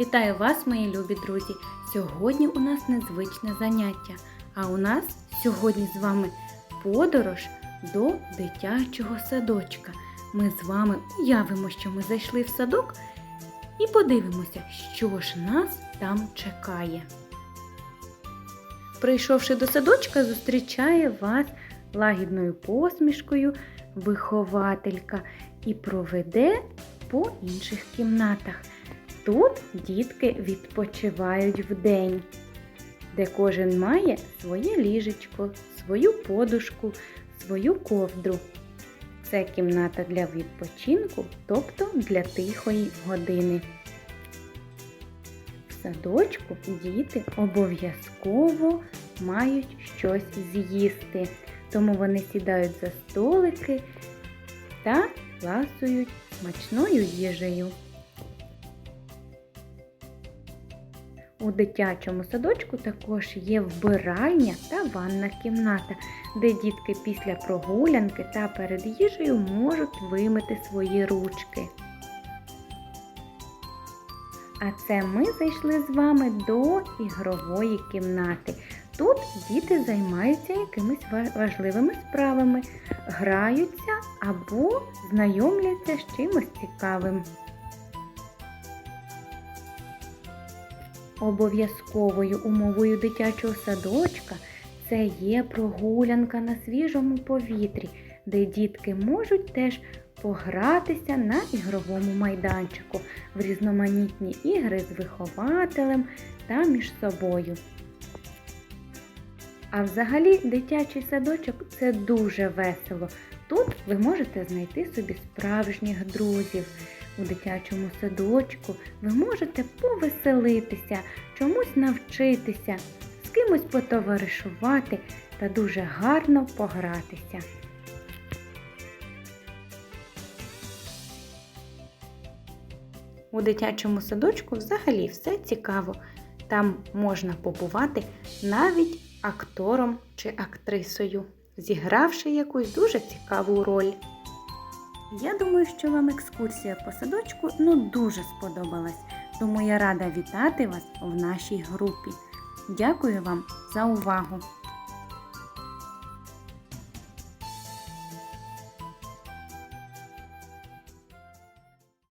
Вітаю вас, мої любі друзі! Сьогодні у нас незвичне заняття, а у нас сьогодні з вами подорож до дитячого садочка. Ми з вами уявимо, що ми зайшли в садок і подивимося, що ж нас там чекає. Прийшовши до садочка, зустрічає вас лагідною посмішкою вихователька і проведе по інших кімнатах. Тут дітки відпочивають вдень, де кожен має своє ліжечко, свою подушку, свою ковдру. Це кімната для відпочинку, тобто для тихої години. В садочку діти обов'язково мають щось з'їсти, тому вони сідають за столики та ласують смачною їжею. У дитячому садочку також є вбиральня та ванна кімната, де дітки після прогулянки та перед їжею можуть вимити свої ручки. А це ми зайшли з вами до ігрової кімнати. Тут діти займаються якимись важливими справами, граються або знайомляться з чимось цікавим. Обов'язковою умовою дитячого садочка це є прогулянка на свіжому повітрі, де дітки можуть теж погратися на ігровому майданчику в різноманітні ігри з вихователем та між собою. А взагалі дитячий садочок це дуже весело. Тут ви можете знайти собі справжніх друзів. У дитячому садочку ви можете повеселитися, чомусь навчитися, з кимось потоваришувати та дуже гарно погратися. У дитячому садочку взагалі все цікаво. Там можна побувати навіть актором чи актрисою, зігравши якусь дуже цікаву роль. Я думаю, що вам екскурсія по садочку ну дуже сподобалась, тому я рада вітати вас в нашій групі. Дякую вам за увагу!